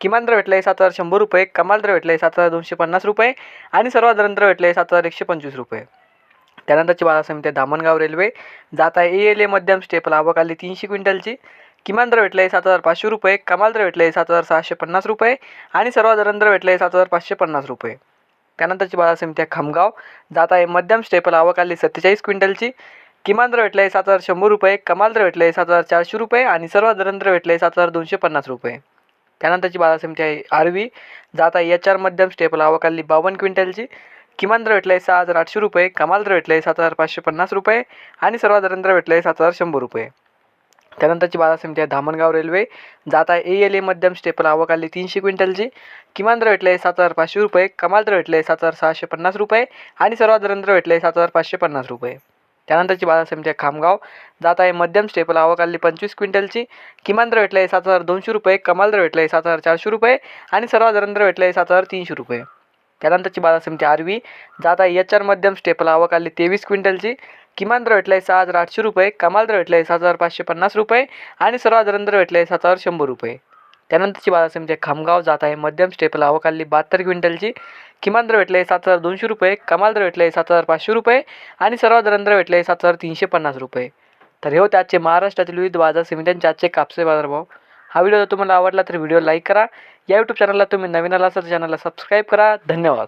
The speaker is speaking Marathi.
किमान दर भेटला आहे सात हजार शंभर रुपये कमाल दर भेटला आहे सात हजार दोनशे पन्नास रुपये आणि सर्वात दर भेटले आहे सात हजार एकशे पंचवीस रुपये. त्यानंतरची बाजार समिती धामणगाव रेल्वे. जात आहे ए एल ए मध्यम स्टेपल आवकाली तीनशे क्विंटलची. किमान दर भेटले आहे सात हजार पाचशे रुपये कमाल दर भेटले आहे सात हजार सहाशे पन्नास रुपये आणि सर्वात दर भेटलं आहे सात हजार पाचशे पन्नास रुपये. त्यानंतरची बाजार समिती आहे खामगाव. जात आहे मध्यम स्टेपल आवकाली सत्तेचाळीस क्विंटलची. किमान दर भेटले आहे सात हजार शंभर रुपये कमाल दर भेटले आहे सात हजार चारशे रुपये आणि सर्वात दर भेटले आहे सात हजार दोनशे पन्नास रुपये. त्यानंतरची बाजार समिती आहे आरवी. जात आहे एच आर मध्यम स्टेपल आवकाली बावन्न क्विंटलची. किमान दर भेटलं आहे सहा हजार आठशे रुपये कमाल दर भेटले आहे सात हजार पाचशे पन्नास रुपये आणि सर्वात दर भेटले आहे सात हजार शंभर रुपये. त्यानंतरची बाजार समिती आहे धामणगाव रेल्वे. जात आहे ए एल ए मध्यम स्टेपल आवकाली तीनशे क्विंटलची. किमान दर भेटले आहे सात हजार पाचशे रुपये कमाल दर भेटले आहे सात हजार सहाशे पन्नास रुपये आणि सर्वात दर भेटले आहे सात हजार पाचशे पन्नास रुपये. त्यानंतरची बाजार समिती आहे खामगाव. जात आहे मध्यम स्टेपल. आवकाली पंचवीस क्विंटलची. किमान दर भेटलं आहे सात हजार दोनशे रुपये. कमाल दर भेटले आहे सात हजार चारशे रुपये. आणि सर्वात दर भेटलं आहे सात हजार तीनशे रुपये. त्यानंतरची बाजार समिती आरवी. जात आहे एच आर मध्यम स्टेपल. आवकाली तेवीस क्विंटलची. किमान दर भेटला आहे सहा हजार आठशे रुपये. कमाल दर भेटला आहे सात हजार पाचशे पन्नास रुपये. आणि सर्वात दर भेटलं आहे सात हजार शंभर रुपये. त्यानंतरची बाजार समिती खामगाव जात आहे. मध्यम स्टेपल अवकाली बहात्तर क्विंटलची किमान दर भेटले आहे सात हजार दोनशे रुपये कमाल दर भेटले आहे सात हजार पाचशे रुपये आणि सर्वात दर भेटले आहे सात हजार तीनशे पन्नास रुपये. तर हे होते आजचे महाराष्ट्रातील विविध बाजार समित्यांचे आजचे कापसे बाजारभाव हा व्हिडिओ जर तुम्हाला आवडला तर व्हिडिओ लाईक करा. या यूट्यूब चॅनलला तुम्ही नवीन आला असाल तर चॅनलला सबस्क्राईब करा. धन्यवाद.